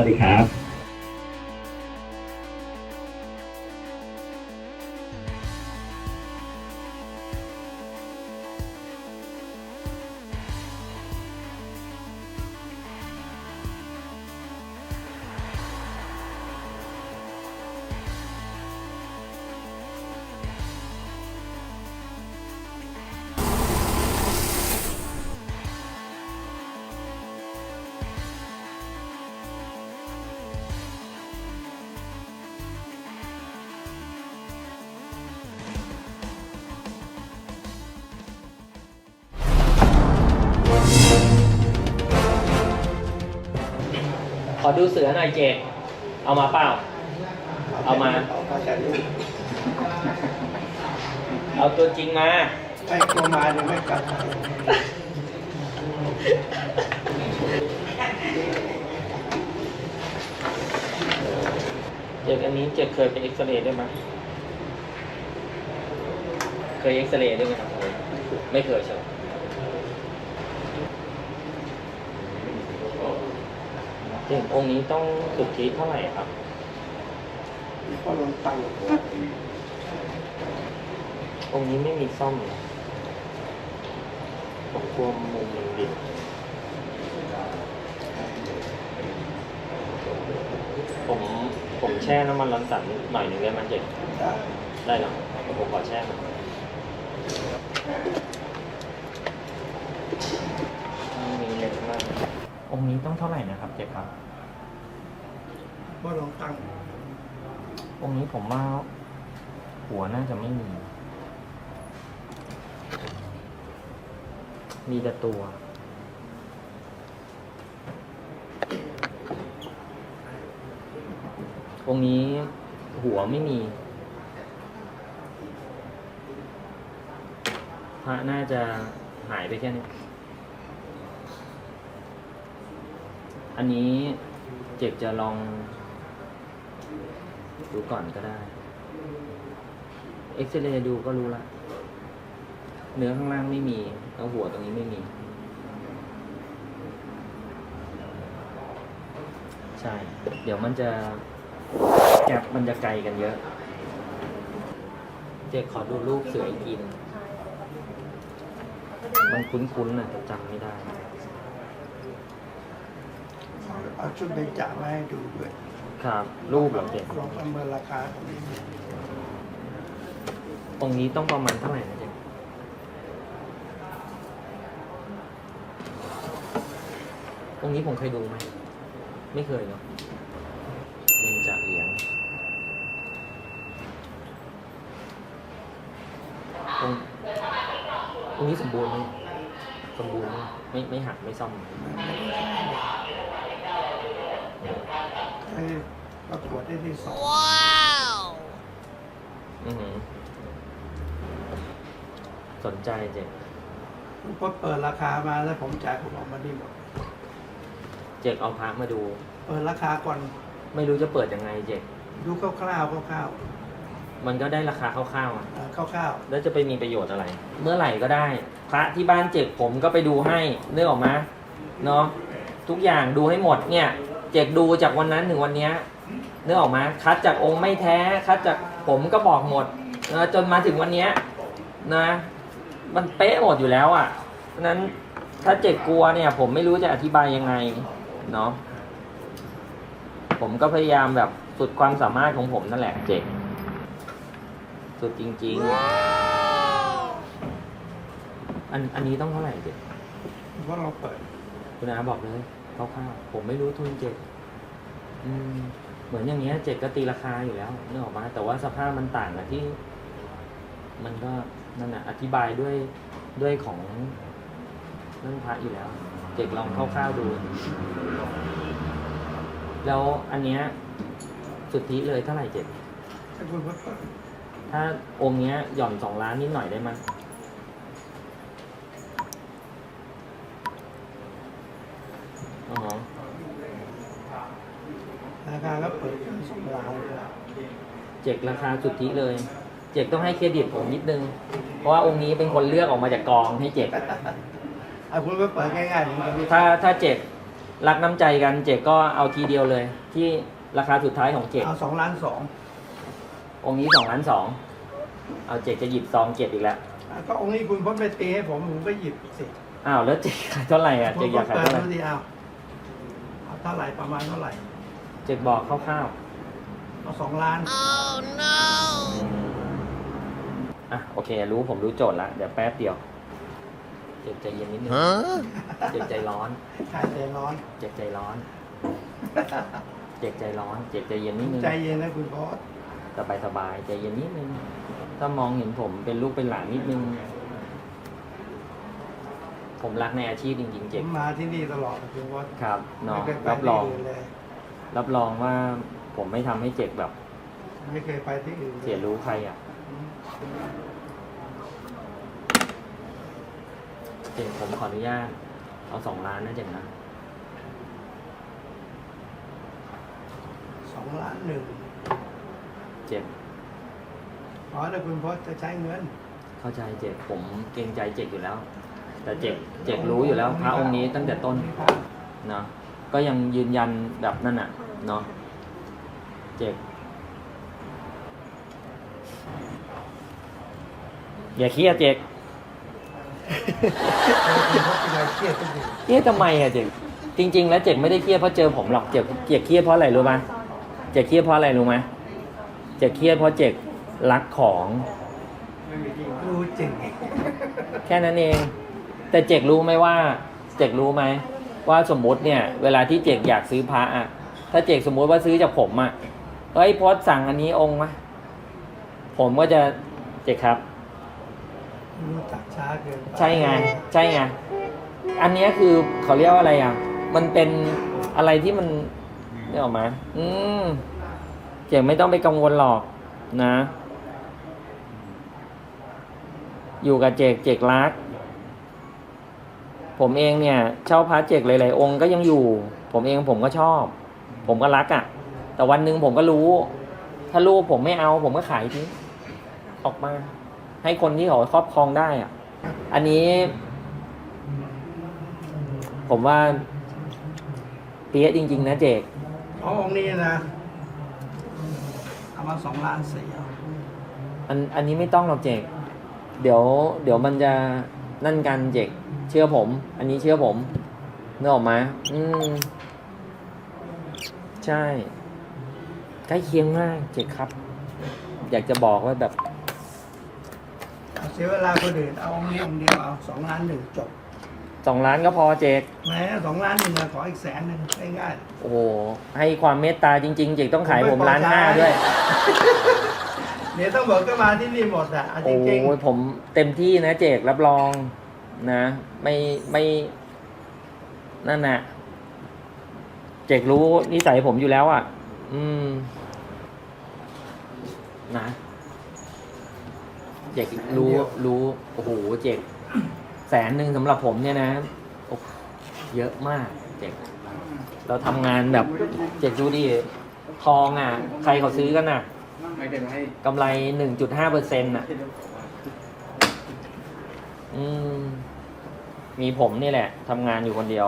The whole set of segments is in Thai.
วัสดีครับ ขอดูเสือหน่อยเจกเอามาเปล่า เอามา เอาตัวจริงมาไอ้ตัวมาเดี๋ยวไม่กลับเจ็กอันนี้เจ็กเคยไปเอ็กซเรย์ได้ไหมเคยเอ็กซเรย์ได้ไหมครับไม่เคยใช่ไหม เจกองค์นี้ต้องสุทธิเท่าไหร่ครับพอลงตังค์องค์นี้ไม่มีซ่อมนะตกกลัวมุมมันดิบผมผมแช่น้ำมันร้อนสันหน่อยหนึ่งได้ไหมเจกได้ได้เหรอผมขอแช่หน่อยมีเล็กมาก องค์นี้ต้องเท่าไหร่นะครับเจ็บครับพอลงตังค์องค์นี้ผมว่าหัวน่าจะไม่มี มีแต่ตัว องค์นี้หัวไม่มี พระน่าจะหายไปแค่นี้ อันนี้เจ็บจะลอง ดูก่อนก็ได้ เอ็กซเรย์ดูก็รู้ละ เนื้อข้างล่างไม่มี แล้วหัวตรงนี้ไม่มี ใช่ เดี๋ยวมันจะแกลบมันจะไกลกันเยอะ เจ๊ขอดูรูปเสืออีกทีหนึงมันคุ้นๆนะแต่จำไม่ได้ เอาชุดเบญจมาให้ดูด้วยครับรูปเหรอเจ๊ลองประเมินราคาของนี่องค์นี้ต้องประมาณเท่าไหร่นะเจ๊องค์นี้ผมเคยดูไหมไม่เคยเนาะเบญจเหรียญองค์องค์นี้สมบูรณ์ไหมสมบูรณ์ไหมไม่ไม่หักไม่ซ่อมให้ประกวดได้ที่สองอือหือสนใจเจ๊พอเปิดราคามาแล้วผมจ่ายผมออกมาดีหมด เจ๊เอาพระมาดู เปิดราคาก่อน ไม่รู้จะเปิดยังไงเจ๊ดูคร่าวๆคร่าวมันก็ได้ราคาคร่าวๆอะๆเอ่อคร่าวแล้วจะไปมีประโยชน์อะไร เมื่อไหร่ก็ได้ พระที่บ้านเจ็กผมก็ไปดูให้เนื้อออกมาเนาะทุกอย่างดูให้หมดเนี่ย เจ็กดูจากวันนั้นถึงวันเนี้ยเนื้อออกมาคัดจากองค์ไม่แท้ คัดจากผมก็บอกหมดนะจนมาถึงวันเนี้ยนะ มันเป๊ะหมดอยู่แล้วอะ่ะเพราะฉะนั้นถ้าเจ็กกลัวเนี่ย ผมไม่รู้จะอธิบายยังไงเนาะผมก็พยายามแบบสุดความสามารถของผมนั่นแหละเจ็กสุดจริง ๆ อันอันนี้ต้องเท่าไหร่เจ็กๆเพราะเราเปิด คุณอาบอกเลยค ร่าวๆผมไม่รู้ทุนเจ็ดอืมเหมือนอย่างเงี้ยเจ็ดก็ตีราคาอยู่แล้วนึกออกมา แต่ว่าสภาพมันต่างกับที่ มันก็นั่นแหะอธิบายด้วยด้วยของนั่นพระอยู่แล้ว เจ็กลองคร่าวๆดู แล้วอันเนี้ยสุทธิเลยเท่าไหร่เจ็ดให้คุณเปิดถ้าองค์เนี้ยหย่อนสองล้านนิดหน่อยได้ไหมยอ๋อ ราคาก็เปิดสองล้าน เจกราคาสุทธิเลย เจกต้องให้เครดิตผมนิดนึง เพราะว่าองค์นี้เป็นคนเลือกออกมาจากกองให้เจกเอาคุณไปเปิดง่ายๆผมจะไม่ถ้าถ้าเจกรักน้ำใจกันเจกก็เอาทีเดียวเลย ที่ราคาสุดท้ายของเจกเอาสองล้านสององค์นี้สองล้านสองเอาเจกจะหยิบซองเจ็ดอีกแล้วก็องค์นี้คุณพจน์ไปตีให้ผมผมก็หยิบสิอ้าวแล้วเจกขายเท่าไหร่อะคุเจณกพอยาจกน์ขายเปิดเท่าไหร่ดูดิเอาเอาเท่าไหร่ประมาณเท่าไหร่ เจกบอกคร่าว เอาสองล้านๆอะโอเค รู้ผมรู้โจทย์ละเดี๋ยวแป๊บเดียว เจกใจเย็นนิดนึงเจกใจร้อนชายใจร้อน เจกใจร้อน เจกใจร้อน เจกใจเย็นนิดนึง ใจเย็นนะคุณพจน์สบายสบายๆใจเย็นนิดนึง ถ้ามองเห็นผมเป็นลูกเป็นหลานนิดนึง ผมรักในอาชีพจริงๆผเจ๋งมมาที่นี่ตลอดคุณพจน์ครับเนาะไม่เคยไปรับรที่องอื่นเลยรับรองว่า ผมไม่ทำให้เจ็กแบบ ไม่เคยไปที่อื่นลเสียรู้ใครอะเจ๋งผมขออนุญาตเอาสองล้านนะเจ๋งนะสองล้านหนึ่งเจ็บอ๋อถ้าคุณพจน์จะใช้เงิน เข้าใจเจ็บผมเกรงใจเจ็กอยู่แล้ว แต่เจ็กเจ็กรู้อยู่แล้ว พระองค์นี้ตั้งแต่ต้นเนาะก็ยังยืนยันแบบนั่นน่ะ เนาะ เจ็บ อย่าเครียดเจ็กเครียดทุกทีเครียดทำไมอะเจ็กจริง ๆ แล้วเจ็กไม่ได้เครียดเพราะเจอผมหรอกเจ็กเจ็กเครียดเพราะอะไรรู้ไหมเจ็กเครียดเพราะอะไรรู้ไหมเจ็กเครียดเพราะเจ็กรักของรู้จริงแค่นั้นเอง แต่เจกรู้ไหมว่า เจกรู้ไหมว่าสมมติเนี่ย เวลาที่เจกอยากซื้อพระอะถ้าเจกสมมุติว่าซื้อจากผมอะ เฮ้ยพอดสั่งอันนี้องค์มาผมก็จะเจกครับ รู้จักช้าเกินไปใช่ไงใช่ไงอันเนี้ยคือเขาเรียกว่าอะไรอะ มันเป็นอะไรที่มันนี่ออกมา อืมเจกไม่ต้องไปกังวลหรอกนะ อยู่กับเจกเจกรัก ผมเองเนี่ย เช่าพระเจกหลายๆองค์ก็ยังอยู่ ผมเองผมก็ชอบ ผมก็รักอะ่ะ แต่วันหนึ่งผมก็รู้ ถ้าลูกผมไม่เอา ผมก็ขายทิ้งออกมา ให้คนที่เขาครอบครองได้อะ่ะ อันนี้ ผมว่าเปี้ยะจริง ๆ นะเจกเอาองค์นี้นะเอามาสองล้านสี่เอาอันอันนี้ไม่ต้องหรอกเจกเดี๋ยว เดี๋ยวมันจะนั่นกันเจกเชื่อผม อันนี้เชื่อผมนึกออกไหมอืม ใช่ ใกล้เคียงมากเจกครับ อยากจะบอกว่าแบบเอาเสียเวลาคนอื่นเอาองค์นี้องค์เดียวเอาสองล้านหนึ่งจบสองล้านก็พอเจกแหม้สองล้านหนึ่งอะขออีกแสนหนึ่งง่ายโอ้โห ให้ความเมตตาจริง ๆ เจกต้องขายผมล้านห้าด้วย ๆเดี๋ยวต้องบอกก็มาที่นี่หมดอะเอาจโอ้ริงยผมเต็มที่นะเจกรับรองนะ ไม่ไม่นั่นน่ะ เจกรู้นิสัยผมอยู่แล้วอะ อืม นะ เจกรู้รู้โอ้โหเจกแสนหนึ่งสำหรับผมเนี่ยนะเยอะมาก เจกเราทำงานแบบ เจกดูดิทองอะ ใครเขาซื้อกันอะกำไรหนึ่งจุดห้าเปอร์เซ็นต์อะ อืม มีผมนี่แหละทำงานอยู่คนเดียว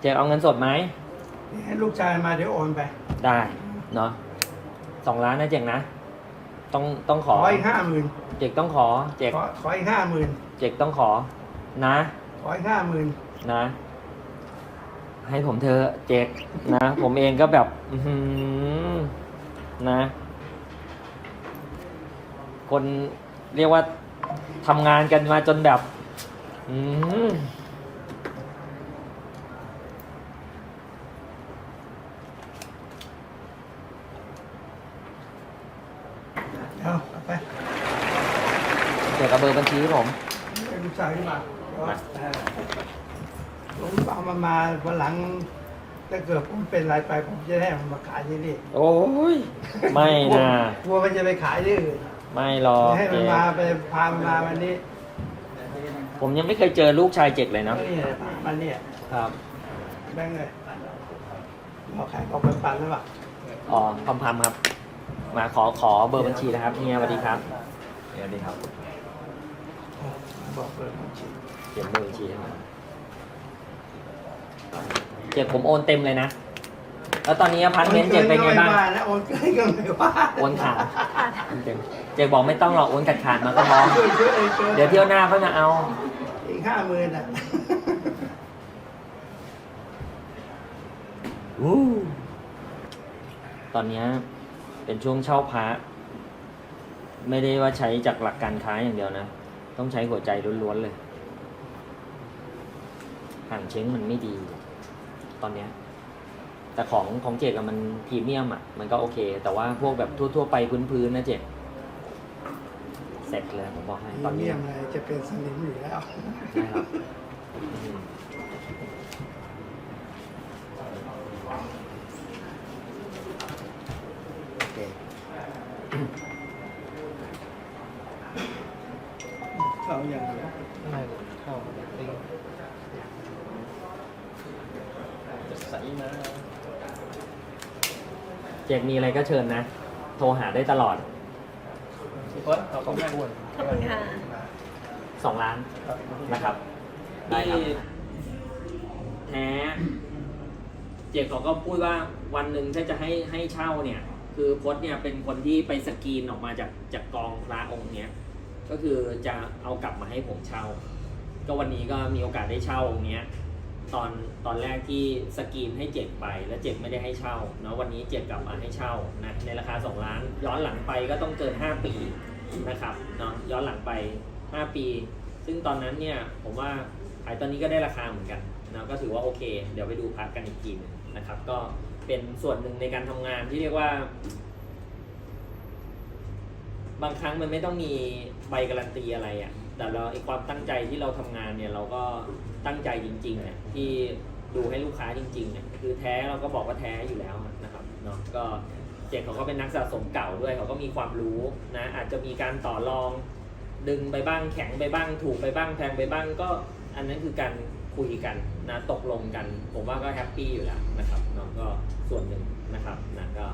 เจกเอาเงินสดไหมๆให้ลูกชายมาเดี๋ยวโอนไปได้เนาะสองล้านนะเจกนะ ต้องต้องขขอออีกห้าหมื่นเจกต้องขอเจกขอขออีกห้าหมื่นเจกต้องขอ นะ ขออีกห้าหมื่นนะ ให้ผมเธอะเจกนะ ผมเองก็แบบอือหือนะ คนเรียกว่าทำงานกันมาจนแบบ อืมเอาเอาไป เจกเอาเบอร์บัญชีให้ผมให้ลูกชายขึ้นมาเดี๋ยวมาเออผมเอามันมาวันหลังถ้าเกิดผมเป็นอะไรไปผมจะได้เอามันมาขายที่นี่โอ้ยไม่นะกลัวมันจะไปขายที่อื่นไม่หรอกให้เจมันกมาไปพามันมาวันนี้ ผมยังไม่เคยเจอลูกชายเจกเลยเนาะนี่มันเนี่ยครับแบงค์เลยเราขายของเป็นปันหรือเปล่าอ๋อพัมพัมครับ มาขอขอเบอร์บัญชีนะครับเฮียสวัสดีครับเฮียสวัสดีครับ บอกเลยบัญชีเขียนเบอร์บัญชีให้หน่อยเจ็กผมโอนเต็มเลยนะ แล้วตอนนี้อพาร์ตเมนต์เจ็กเป็นไงบ้างโอนเกินก็ม่ว่นะโอนเกินก็ไม่ว่าโอนขาดเจ็กเจ็กบอกไม่ต้องหรอกโอนขาดขาดๆมาก็พอช่วยช่วยช่วยเดี๋ยวเที่ยวหน้าค่อยมาเอา อีกห้าหมื่นอะตอนเนี้ยเป็นช่วงเช่าพระไม่ได้ว่าใช้จากหลักการค้าอย่างเดียวนะ ต้องใช้หัวใจล้วนๆเลยห่างเช้งมันไม่ดี ตอนเนี้ย แต่ของของเจกอะมันพรีเมียมอะมันก็โอเค แต่ว่าพวกแบบทั่วๆไปพื้นๆนะเจกเสร็จเลยผมบอกให้ตอนนี้เยี่ยมเลยจะเป็นสนิมอยู่แล้วใช่ครับอืมโอเค อย่างเดียวไม่เข้าติงจะใส่นะเจกมีอะไรก็เชิญนะ โทรหาได้ตลอดพี่เฟิร์สเอาของแม่อ้วนขอบคุณค่ะสองล้านนะครับได้ครับแท้เจกเขาก็พูดว่าวันหนึ่งถ้าจะให้ให้เช่าเนี่ย คือพจน์เนี่ยเป็นคนที่ไปสกรีนออกมาจากจากกองพระองค์เนี้ย ก็คือจะเอากลับมาให้ผมเช่า ก็วันนี้ก็มีโอกาสได้เช่าองค์เนี้ยตอนตอนแรกที่สกรีนให้เจ็กไปแล้วเจ็กไม่ได้ให้เช่าเนาะวันนี้เจ็กกลับมาให้เช่านะในราคา 2 ล้าน ย้อนหลังไปก็ต้องเกิน 5 ปีนะครับเนาะย้อนหลังไป 5 ปี ซึ่งตอนนั้นเนี่ยผมว่าขายตอนนี้ก็ได้ราคาเหมือนกันนะก็ถือว่าโอเค เดี๋ยวไปดูพักกันอีกทีนึงนะครับ ก็เป็นส่วนหนึ่งในการทำงานที่เรียกว่า บางครั้งมันไม่ต้องมีใบการันตีอะไรอะ่ะ แต่เราไอความตั้งใจที่เราทำงานเนี่ยเราก็ตั้งใจจริงๆเนี่ยที่ดูให้ลูกค้าจริงๆเนี่ยคือแท้เราก็บอกว่าแท้อยู่แล้วนะครับเนาะก็เจกเขาก็เป็นนักสะสมเก่าด้วยเขาก็มีความรู้นะอาจจะมีการต่อรอง ดึงไปบ้างแข็งไปบ้าง ถูกไปบ้างแพงไปบ้างก็อันนั้นคือการคุยกันนะตกลงกัน ผมว่าก็แฮปปี้อยู่แล้วนะครับเนาะก็ส่วนหนึ่งนะครับนะก็